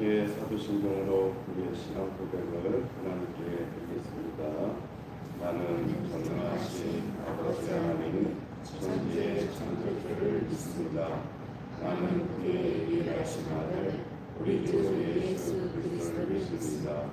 함께 사도신경으로 우리의 신앙 고백을 하나님께 드리겠습니다. 나는 전능하신 아버지 하나님 천지의 창조주를 믿습니다. 나는 그의 일하신 아들 우리 주 예수 그리스도를 믿습니다.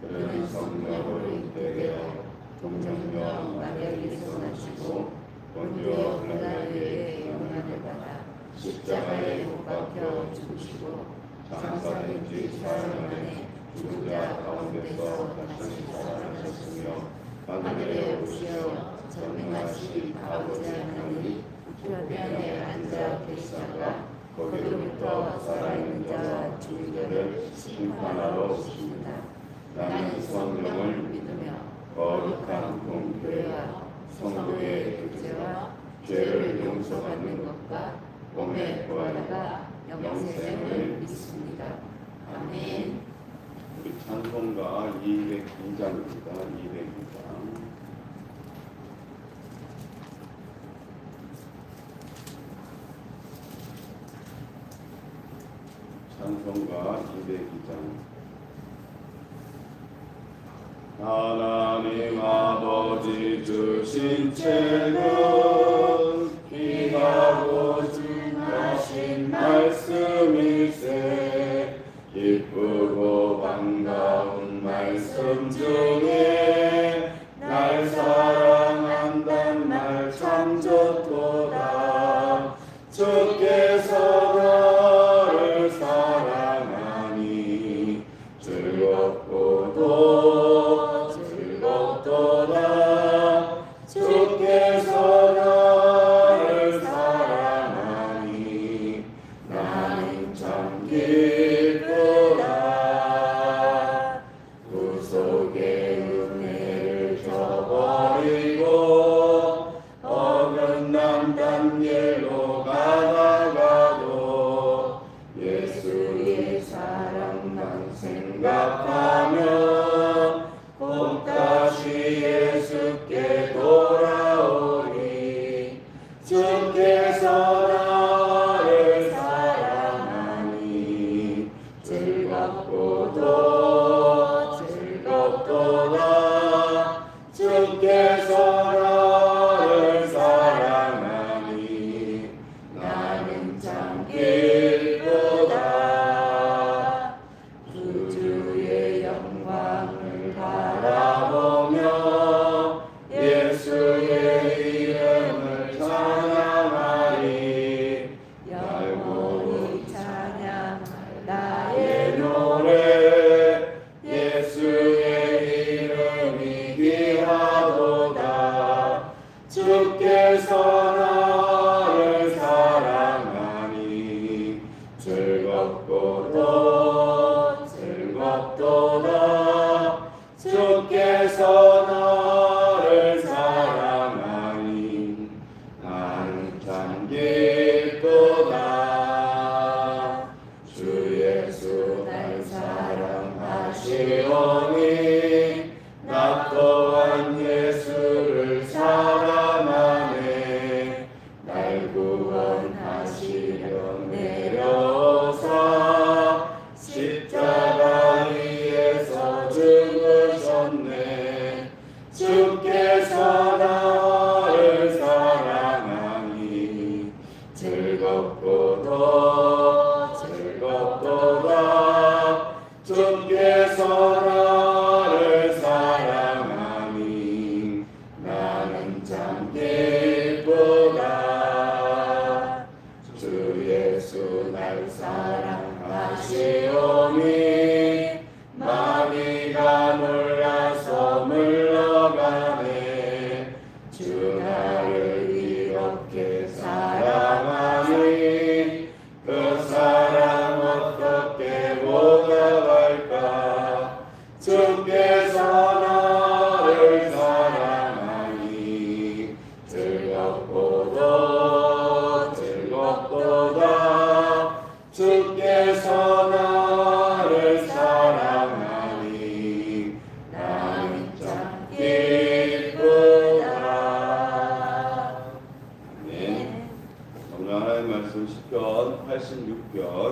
그는 성령으로 잉태되어 동정녀 마리아에게서 나시고 본디오 빌라도에게 고난을 받아 십자가에 못 박혀 죽으시고 장사된 지 사흘 만에 죽은 자 가운데서 다시 살아나셨으며 하늘에 오시어 전능하신 아버지 하나님 우편에 앉아 계시다가 거기로부터 살아있는 자 죽이들을 심판하러 오십니다. 나는 성령을 믿으며 거룩한 공교회와 성도의 교제와 죄를 용서받는 것과 몸에 부활과 영생을 믿습니다. 아멘. 우리 찬송가 202장입니다. 202장. 찬송가 202장. 하나님 아버지 주신 책은 증하신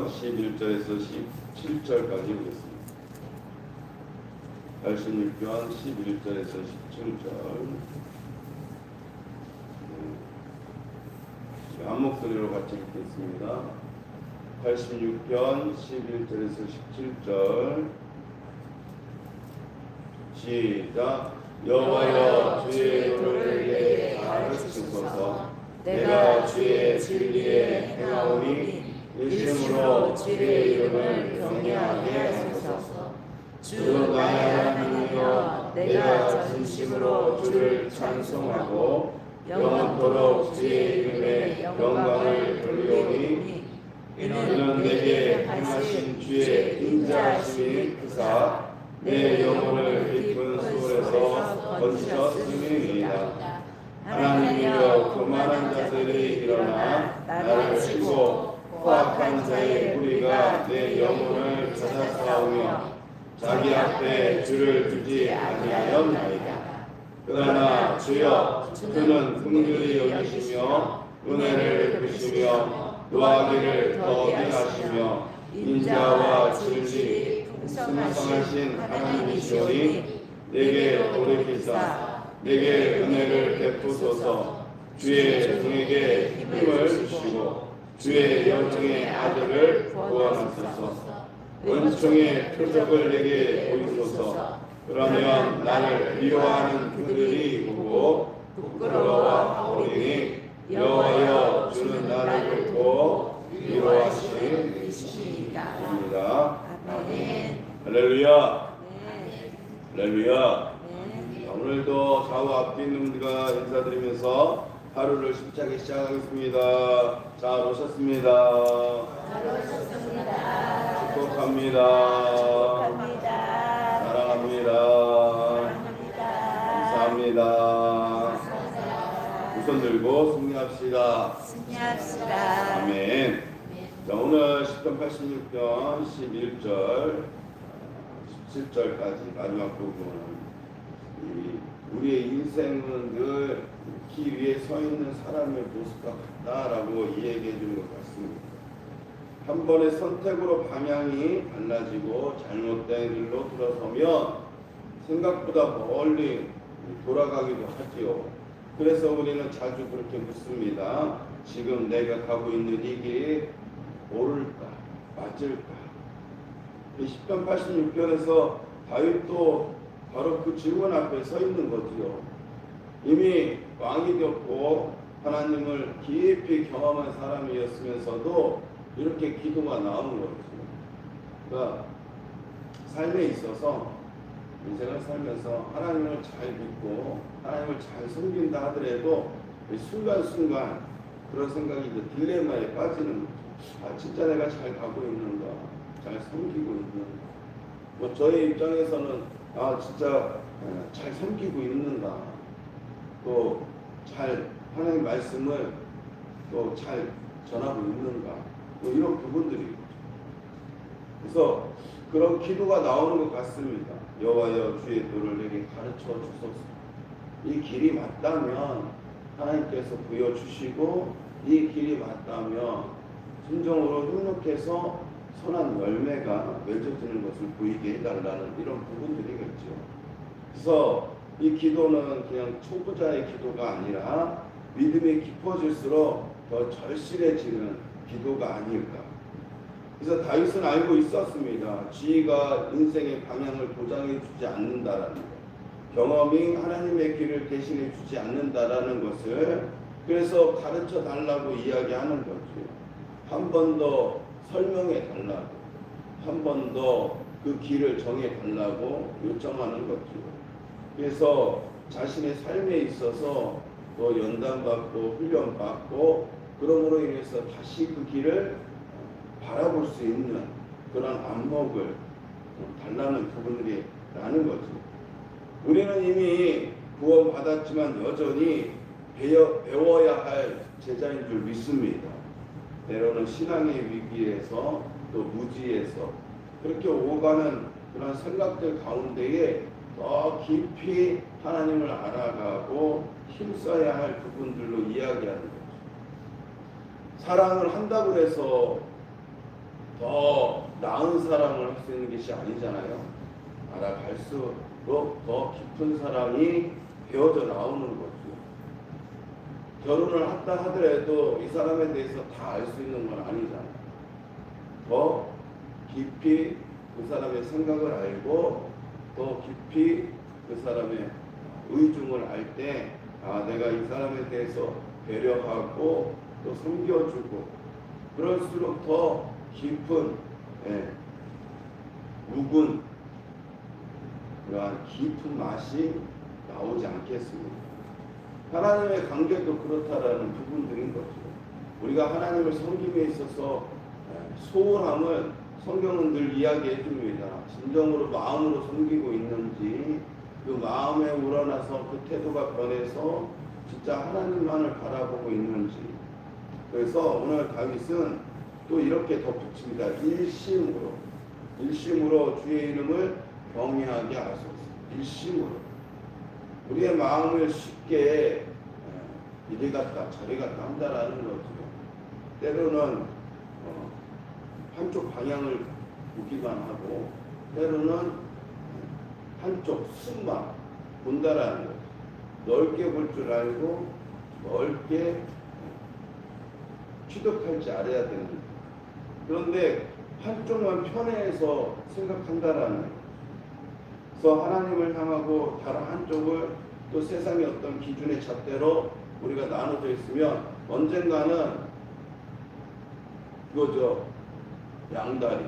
11절에서 17절까지 보겠습니다. 86편 11절에서 17절 네. 한 목소리로 같이 읽겠습니다. 86편 11절에서 17절 시작 여호와여 주의 도를 내게 가르치소서 내가 주의 진리에 행하오니 일심으로 주의 이름을 경외하게 하소서. 주 나의 하나님이여 내가 진심으로 주를 찬송하고 영원토록 주의 이름에 영광을 돌리오니 이는 내게 행하신 주의 인자하심이 크사 내 영혼을 깊은 소에서 건지셨음이니이다 하나님이여 교만한 자들이 일어나 나를 치고 포악한 자의 뿌리가 내 영혼을 찾아싸우며 자기 앞에 주를 두지 아니하였나이다. 그러나 주여 주는 긍휼히 여기시며 은혜를 베푸시며 노하기를 더하게 하시며 인자와 진리 풍성하신 하나님이시오니 내게 돌이키사 내게 은혜를 베푸소서. 주의 종에게 힘을 주시고 주의 영정의 아들을 구원하소서. 원총의 표적을 내게 보이소서. 그러면 나를 미워하는 그들이 보고 부끄러워하오니 여호와여 주는 나를 듣고 미워하시는 이시입니다. 아멘. 할렐루야. 네. 할렐루야. 오늘도 좌우 앞뒤 놈들과 인사드리면서 하루를 힘차게 시작하겠습니다. 자 오셨습니다. 잘 오셨습니다. 축복합니다. 축복합니다. 사랑합니다. 사랑합니다. 감사합니다. 우선 들고 승리합시다. 승리합시다. 아멘. 자 오늘 10편 86편 11절 17절까지 마지막 부분은 이 우리의 인생은 늘 길 위에 서 있는 사람의 모습과 같다라고 이야기해 주는 것 같습니다. 한 번의 선택으로 방향이 달라지고 잘못된 길로 들어서면 생각보다 멀리 돌아가기도 하지요. 그래서 우리는 자주 그렇게 묻습니다. 지금 내가 가고 있는 이 길이 옳을까, 맞을까? 이 10편 86편에서 다윗도 바로 그 질문 앞에 서 있는 거지요. 이미 왕이 되었고 하나님을 깊이 경험한 사람이었으면서도 이렇게 기도가 나오는 거죠. 그러니까 삶에 있어서 인생을 살면서 하나님을 잘 믿고 하나님을 잘 섬긴다 하더라도 이 순간순간 그런 생각이 딜레마에 빠지는 거죠. 아 진짜 내가 잘 가고 있는가 잘 섬기고 있는가 뭐 저의 입장에서는 아 진짜 어, 잘 섬기고 있는가 또 잘 하나님 말씀을 또 잘 전하고 있는가 뭐 이런 부분들이. 그래서 그런 기도가 나오는 것 같습니다. 여호와여 주의 도를 내게 가르쳐 주소서. 이 길이 맞다면 하나님께서 부여 주시고 이 길이 맞다면 순종으로 협력해서 선한 열매가 맺어지는 것을 보이게 해달라는 이런 부분들이겠죠. 그래서 이 기도는 그냥 초보자의 기도가 아니라 믿음이 깊어질수록 더 절실해지는 기도가 아닐까. 그래서 다윗은 알고 있었습니다. 지혜가 인생의 방향을 보장해 주지 않는다라는 것. 경험이 하나님의 길을 대신해 주지 않는다라는 것을 그래서 가르쳐 달라고 이야기하는 거죠. 한번 더 설명해 달라고, 한 번 더 그 길을 정해 달라고 요청하는 거죠. 그래서 자신의 삶에 있어서 또 연단받고 훈련받고 그러므로 인해서 다시 그 길을 바라볼 수 있는 그런 안목을 달라는 부분들이 나는 거죠. 우리는 이미 구원받았지만 여전히 배워, 배워야 할 제자인 줄 믿습니다. 때로는 신앙의 위기에서 또 무지에서 그렇게 오가는 그런 생각들 가운데에 더 깊이 하나님을 알아가고 힘써야 할 부분들로 이야기하는 거죠. 사랑을 한다고 해서 더 나은 사랑을 할 수 있는 것이 아니잖아요. 알아갈수록 더 깊은 사랑이 배어져 나오는 거죠. 결혼을 한다 하더라도 이 사람에 대해서 다 알 수 있는 건 아니잖아요. 더 깊이 그 사람의 생각을 알고 더 깊이 그 사람의 의중을 알 때, 아, 내가 이 사람에 대해서 배려하고 또 섬겨주고, 그럴수록 더 깊은, 예, 묵은, 그러한 깊은 맛이 나오지 않겠습니까? 하나님의 관계도 그렇다라는 부분들인 거죠. 우리가 하나님을 섬김에 있어서 예, 소홀함을 성경은 늘 이야기해 줍니다. 진정으로 마음으로 섬기고 있는지 그 마음에 우러나서 그 태도가 변해서 진짜 하나님만을 바라보고 있는지 그래서 오늘 다윗은 또 이렇게 덧붙입니다. 일심으로 일심으로 주의 이름을 경외하게 하소서. 일심으로 우리의 마음을 쉽게 에, 이리 갔다 저리 갔다 한다라는 거죠. 때로는 어, 한쪽 방향을 보기만 하고 때로는 한쪽 숨만 본다라는 거죠. 넓게 볼 줄 알고 넓게 취득할 줄 알아야 되는 거죠. 그런데 한쪽만 편해서 생각한다라는 거죠. 그래서 하나님을 향하고 다른 한쪽을 또 세상의 어떤 기준의 잣대로 우리가 나눠져 있으면 언젠가는 그거죠. 양다리.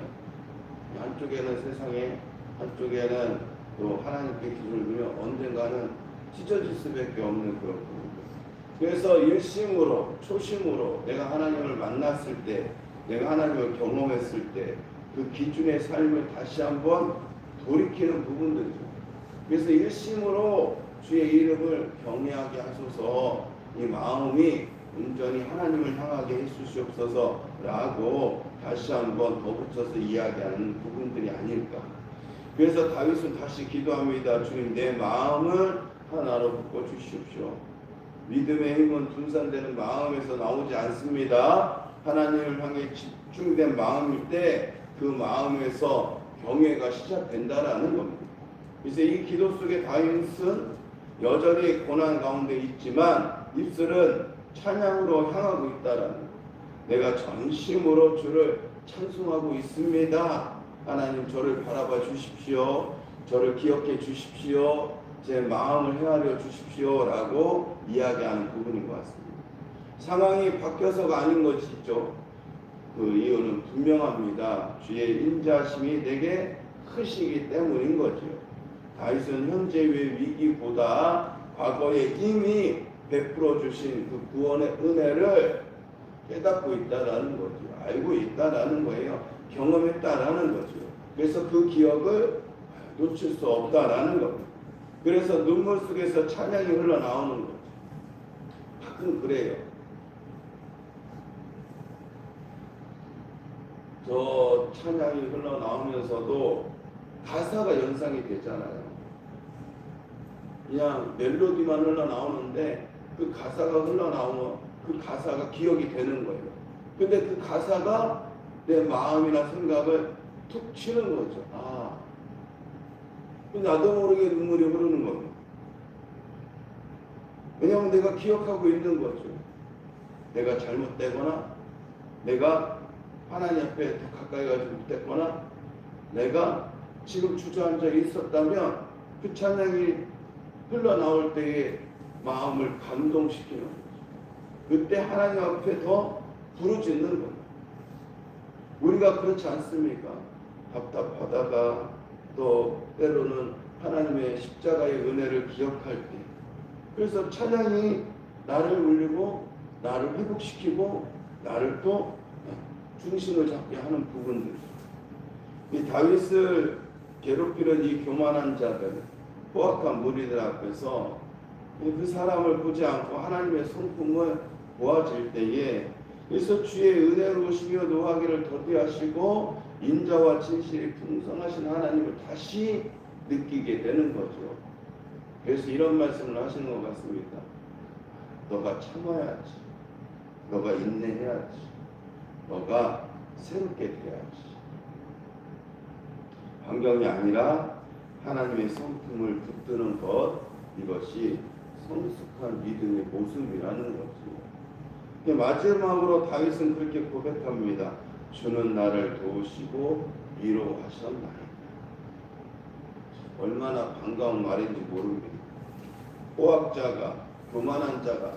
한쪽에는 세상에, 한쪽에는 또 하나님께 기준을 두면 언젠가는 찢어질 수밖에 없는 그런 부분들. 그래서 일심으로, 초심으로 내가 하나님을 만났을 때, 내가 하나님을 경험했을 때, 그 기준의 삶을 다시 한번 돌이키는 부분들이죠. 그래서 일심으로 주의 이름을 경외하게 하소서 이 마음이 온전히 하나님을 향하게 해주시옵소서라고 다시 한번 덧붙여서 이야기하는 부분들이 아닐까. 그래서 다윗은 다시 기도합니다. 주님 내 마음을 하나로 묶어 주십시오. 믿음의 힘은 분산되는 마음에서 나오지 않습니다. 하나님을 향해 집중된 마음일 때 그 마음에서 경외가 시작된다라는 겁니다. 그래서 이 기도 속에 다윗은 여전히 고난 가운데 있지만 입술은 찬양으로 향하고 있다라는 것. 내가 전심으로 주를 찬송하고 있습니다. 하나님 저를 바라봐 주십시오. 저를 기억해 주십시오. 제 마음을 헤아려 주십시오 라고 이야기하는 부분인 것 같습니다. 상황이 바뀌어서가 아닌 것이 있죠. 그 이유는 분명합니다. 주의 인자심이 내게 크시기 때문인 거죠. 다윗은 현재의 위기보다 과거에 이미 베풀어 주신 그 구원의 은혜를 깨닫고 있다라는 거죠. 알고 있다라는 거예요. 경험했다라는 거죠. 그래서 그 기억을 놓칠 수 없다라는 겁니다. 그래서 눈물 속에서 찬양이 흘러나오는 거죠. 가끔 그래요. 저 찬양이 흘러나오면서도 가사가 연상이 되잖아요. 그냥 멜로디만 흘러나오는데 그 가사가 흘러나오면 그 가사가 기억이 되는 거예요. 근데 그 가사가 내 마음이나 생각을 툭 치는 거죠. 아. 나도 모르게 눈물이 흐르는 겁니다. 왜냐하면 내가 기억하고 있는 거죠. 내가 잘못되거나, 내가 하나님 앞에 더 가까이 가지 못했거나, 내가 지금 주저앉아 있었다면 그 찬양이 흘러나올 때에 마음을 감동시키는 거죠. 그때 하나님 앞에 더 부르짖는 겁니다. 우리가 그렇지 않습니까? 답답하다가 또 때로는 하나님의 십자가의 은혜를 기억할 때 그래서 찬양이 나를 울리고 나를 회복시키고 나를 또 중심을 잡게 하는 부분들 이 다윗을 괴롭히는 이 교만한 자들 포악한 무리들 앞에서 그 사람을 보지 않고 하나님의 성품을 보아질 때에 그래서 주의 은혜로우시며 노하기를 더디하시고 인자와 진실이 풍성하신 하나님을 다시 느끼게 되는 거죠. 그래서 이런 말씀을 하시는 것 같습니다. 너가 참아야지. 너가 인내해야지. 너가 새롭게 돼야지. 환경이 아니라 하나님의 성품을 붙드는 것 이것이 성숙한 믿음의 모습이라는. 근데 마지막으로 다윗은 그렇게 고백합니다. 주는 나를 도우시고 위로하셨나이다. 얼마나 반가운 말인지 모릅니다. 호학자가 교만한 자가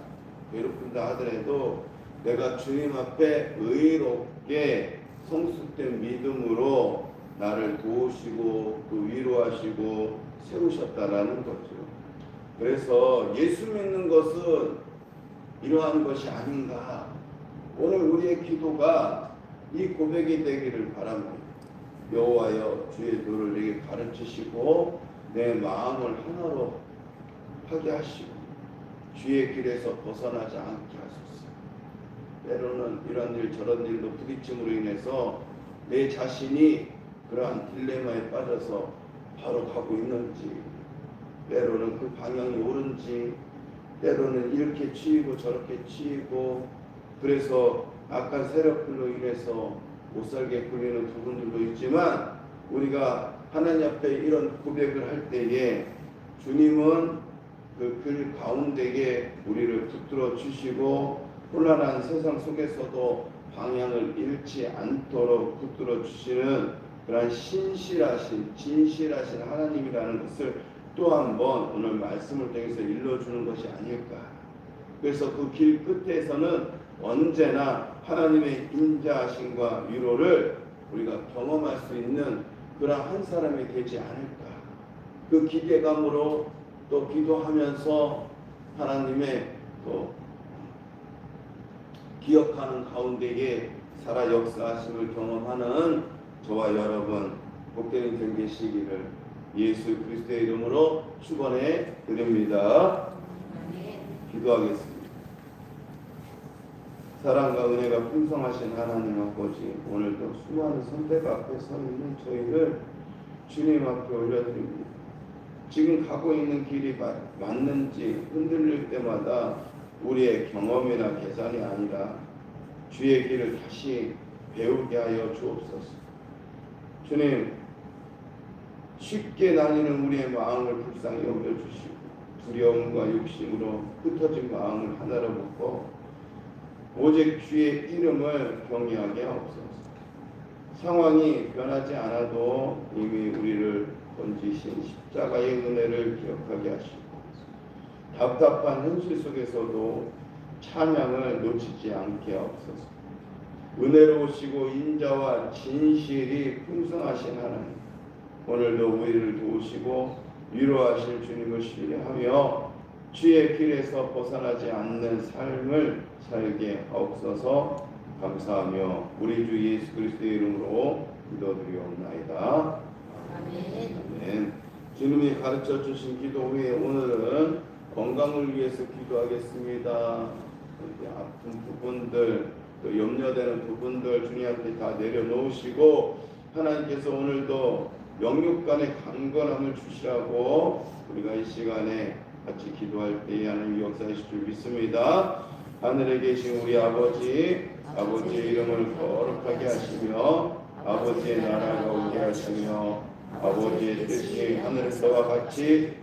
괴롭힌다 하더라도 내가 주님 앞에 의롭게 성숙된 믿음으로 나를 도우시고 또 위로하시고 세우셨다라는 거죠. 그래서 예수 믿는 것은 이러한 것이 아닌가. 오늘 우리의 기도가 이 고백이 되기를 바랍니다. 여호와여 주의 도를 내게 가르치시고 내 마음을 하나로 하게 하시고 주의 길에서 벗어나지 않게 하소서. 때로는 이런 일 저런 일로 부딪힘으로 인해서 내 자신이 그러한 딜레마에 빠져서 바로 가고 있는지 때로는 그 방향이 옳은지 때로는 이렇게 치이고 저렇게 치이고 그래서 악한 세력들로 인해서 못 살게 굴리는 부분들도 있지만 우리가 하나님 앞에 이런 고백을 할 때에 주님은 그 글 가운데에 우리를 붙들어 주시고 혼란한 세상 속에서도 방향을 잃지 않도록 붙들어 주시는 그러한 신실하신 진실하신 하나님이라는 것을 또 한 번 오늘 말씀을 통해서 일러주는 것이 아닐까. 그래서 그 길 끝에서는 언제나 하나님의 인자하심과 위로를 우리가 경험할 수 있는 그런 한 사람이 되지 않을까. 그 기대감으로 또 기도하면서 하나님의 또 기억하는 가운데에 살아 역사하심을 경험하는 저와 여러분 복되는 경 계시기를 예수 그리스도의 이름으로 축원해 드립니다. 기도하겠습니다. 사랑과 은혜가 풍성하신 하나님 아버지 오늘도 수많은 선택 앞에 서 있는 저희를 주님 앞에 올려드립니다. 지금 가고 있는 길이 맞, 맞는지 흔들릴 때마다 우리의 경험이나 계산이 아니라 주의 길을 다시 배우게 하여 주옵소서. 주님 쉽게 다니는 우리의 마음을 불쌍히 여겨주시고 두려움과 욕심으로 흩어진 마음을 하나로 묶고 오직 주의 이름을 경외하게 하옵소서. 상황이 변하지 않아도 이미 우리를 건지신 십자가의 은혜를 기억하게 하시고 답답한 현실 속에서도 찬양을 놓치지 않게 하옵소서. 은혜로우시고 인자와 진실이 풍성하신 하나님 오늘도 우리를 도우시고 위로하실 주님을 신뢰하며 주의 길에서 벗어나지 않는 삶을 살게 하옵소서 감사하며 우리 주 예수 그리스도의 이름으로 기도드리옵나이다. 아멘. 아멘. 주님이 가르쳐 주신 기도 후에 오늘은 건강을 위해서 기도하겠습니다. 아픈 부분들, 또 염려되는 부분들 주님 앞에 다 내려놓으시고 하나님께서 오늘도 영육 간의 강건함을 주시라고 우리가 이 시간에 같이 기도할 때에 하나님 역사하실 줄 믿습니다. 하늘에 계신 우리 아버지, 아버지의 이름을 거룩하게 하시며 아버지의 나라가 오게 하시며 아버지의 뜻이 하늘에서와 같이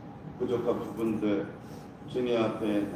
부족한 부분들 주님 앞에